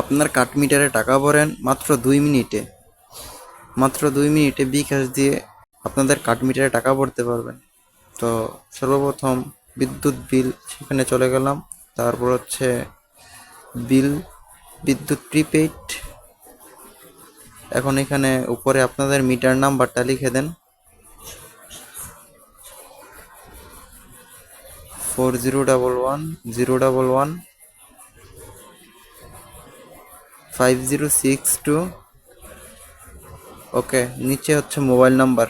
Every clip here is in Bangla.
আপনার কাঠ মিটারে টাকা ভরেন মাত্র দুই মিনিটে। মাত্র দুই মিনিটে বিকাশ দিয়ে আপনাদের কাঠ মিটারে টাকা ভরতে পারবেন। তো সর্বপ্রথম বিদ্যুৎ বিল সেখানে চলে গেলাম। তারপর হচ্ছে বিল, বিদ্যুৎ প্রিপেইড। এখন এখানে উপরে আপনাদের মিটার নাম্বারটা লিখে দেন। Four zero double one, zero double one five zero six two okay নিচে হচ্ছে মোবাইল নাম্বার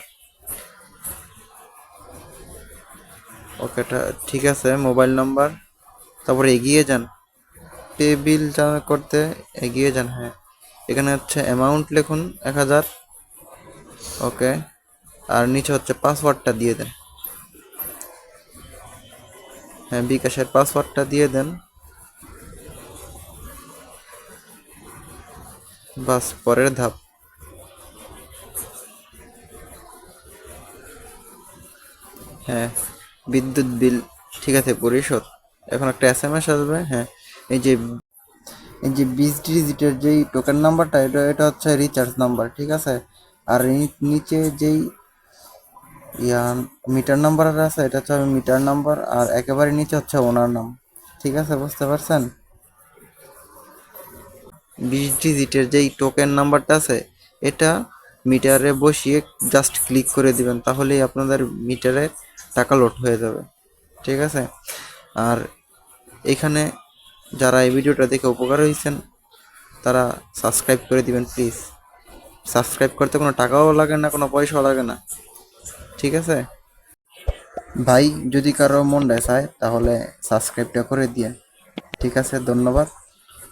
ওকে ঠিক আছে মোবাইল নাম্বার তারপরে এগিয়ে যান। পে বিল করতে এগিয়ে যান হ্যাঁ। এখানে হচ্ছে অ্যামাউন্ট লিখুন এক হাজার। ওকে আর নিচে হচ্ছে পাসওয়ার্ডটা দিয়ে দেন। হ্যাঁ বিকাশের পাসওয়ার্ডটা দিয়ে দেন। বাস, পরের ধাপ। হ্যাঁ বিদ্যুৎ বিল, ঠিক আছে, পরিশোধ। এখন একটা এস এম এস আসবে হ্যাঁ। এই যে এই যে বিশ ডিজিটের যেই টোকেন নাম্বারটা এটা এটা হচ্ছে রিচার্জ নাম্বার ঠিক আছে? আর নিচে যেই, ইয়া মিটার নাম্বার আছে, এটা হচ্ছে মিটার নাম্বার আর একেবারে নিচে হচ্ছে ওনার নাম ঠিক আছে, বুঝতে পারছেন? বিশ ডিজিটের যেই টোকেন নাম্বারটা আছে, এটা মিটারে বসিয়ে জাস্ট ক্লিক করে দিবেন, তাহলেই আপনাদের মিটারে টাকা লোড হয়ে যাবে। ঠিক আছে? আর এখানে যারা এই ভিডিওটা দেখে উপকার হয়েছেন, তারা সাবস্ক্রাইব করে দিবেন প্লিজ সাবস্ক্রাইব করতে কোনো টাকাও লাগে না, কোনো পয়সাও লাগে না। ঠিক আছে? ভাই, যদি কারও মন চায়, তাহলে সাবস্ক্রাইবটা করে দিয়ে। ঠিক আছে? ধন্যবাদ।